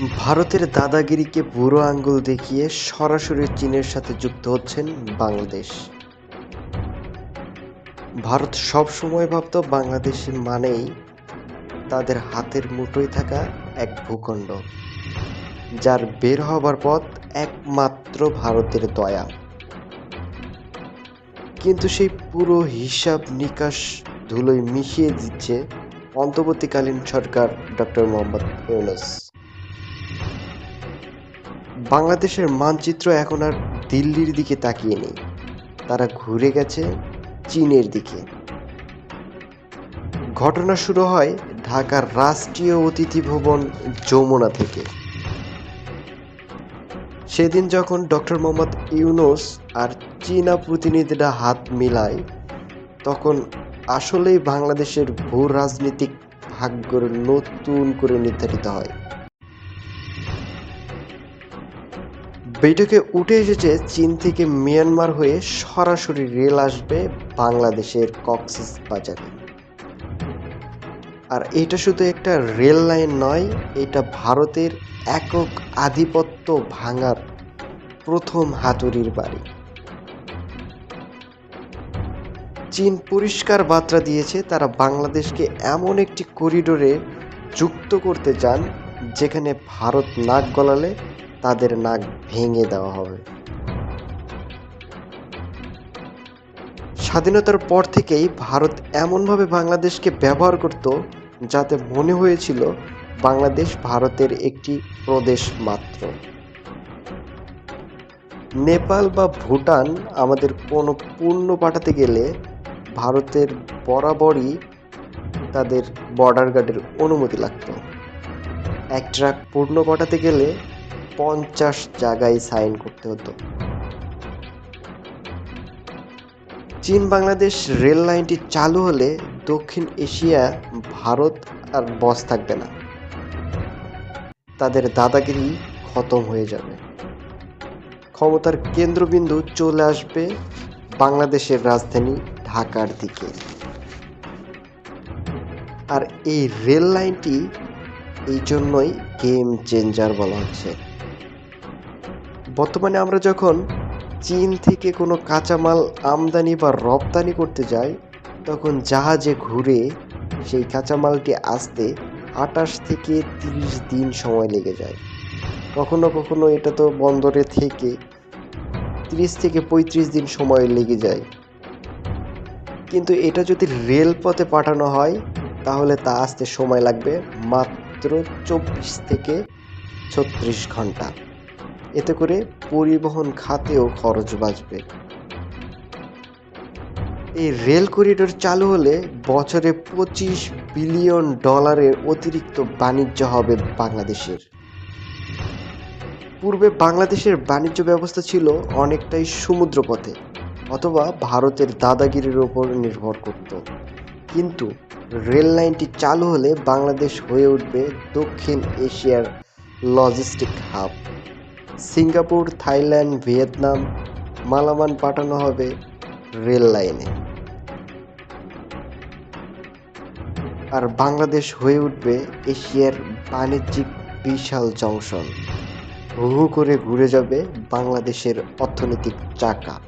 ভারতের দাদাগিরিকে বুড়ো আঙ্গুল দেখিয়ে সরাসরি চীনের সাথে যুক্ত হচ্ছেন বাংলাদেশ। ভারত সবসময় ভাবত বাংলাদেশ মানেই তাদের হাতের মুঠোয় থাকা এক ভূখণ্ড, যার বের হবার পথ একমাত্র ভারতের দয়া। কিন্তু সেই পুরো হিসাব নিকাশ ধুলোয় মিশিয়ে দিচ্ছে অন্তর্বর্তীকালীন সরকার ডক্টর মোহাম্মদ ইউনুস। বাংলাদেশের মানচিত্র এখন আর দিল্লির দিকে তাকিয়ে নেই তারা ঘুরে গেছে চীনের দিকে। ঘটনা শুরু হয় ঢাকার রাষ্ট্রীয় অতিথি ভবন যমুনা থেকে। সেদিন যখন ডক্টর মোহাম্মদ ইউনুস আর চীনা প্রতিনিধিরা হাত মিলায়, তখন আসলেই বাংলাদেশের ভূ রাজনৈতিক ভাগ্যের নতুন করে নির্ধারিত হয়। বৈঠকে উঠে এসেছে চীন থেকে মিয়ানমার হয়ে সরাসরি রেল আসবে বাংলাদেশের কক্সিস বাজারে। আর এটা শুধু একটা রেল লাইন নয়, এটা ভারতের একক আধিপত্য ভাঙার প্রথম হাতুড়ির বাড়ি। চীন পরিষ্কার বার্তা দিয়েছে, তারা বাংলাদেশকে এমন একটি করিডোরে যুক্ত করতে চান, যেখানে ভারত নাক গলালে তাদের নাক ভেঙে দেওয়া হবে। স্বাধীনতার পর থেকেই ভারত এমনভাবে বাংলাদেশকে ব্যবহার করত যাতে মনে হয়েছিল বাংলাদেশ ভারতের একটি প্রদেশ মাত্র। নেপাল বা ভুটান আমাদের কোনো পণ্য পাঠাতে গেলে ভারতের বরাবরই তাদের বর্ডার গার্ডের অনুমতি লাগত। এক ট্রাক পণ্য পাঠাতে গেলে পঞ্চাশ জায়গায় সাইন করতে হতো। চীন বাংলাদেশ রেল লাইনটি চালু হলে দক্ষিণ এশিয়া, ভারত আর বস থাকবে না। তাদের দাদাগিরি খতম হয়ে যাবে। ক্ষমতার কেন্দ্রবিন্দু চলে আসবে বাংলাদেশের রাজধানী ঢাকার দিকে। আর এই রেল লাইনটি এই জন্যই গেম চেঞ্জার বলা হচ্ছে। বর্তমানে আমরা যখন চীন থেকে কোনো কাঁচামাল আমদানি বা রপ্তানি করতে যাই, তখন জাহাজে ঘুরে সেই কাঁচামালটি আসতে আটাশ থেকে তিরিশ দিন সময় লেগে যায়। কখনো কখনো এটা তো বন্দরে থেকে তিরিশ থেকে পঁয়ত্রিশ দিন সময় লেগে যায়। কিন্তু এটা যদি রেলপথে পাঠানো হয়, তাহলে তা আসতে সময় লাগবে মাত্র চব্বিশ থেকে ছত্রিশ ঘণ্টা। এতে করে পরিবহন খাতেও খরচ বাঁচবে। এই রেল করিডোর চালু হলে বছরে পঁচিশ বিলিয়ন ডলারের অতিরিক্ত বাণিজ্য হবে বাংলাদেশের। পূর্বে বাংলাদেশের বাণিজ্য ব্যবস্থা ছিল অনেকটাই সমুদ্রপথে অথবা ভারতের দাদাগিরির ওপর নির্ভর করত। কিন্তু রেল লাইনটি চালু হলে বাংলাদেশ হয়ে উঠবে দক্ষিণ এশিয়ার logistic hub. Singapore, Thailand, Vietnam মালামান পাঠানো হবে রেল লাইনে। আর বাংলাদেশ হয়ে উঠবে এশিয়ার বাণিজ্যিক বিশাল জংশন। হু হু করে ঘুরে যাবে বাংলাদেশের অর্থনৈতিক চাকা।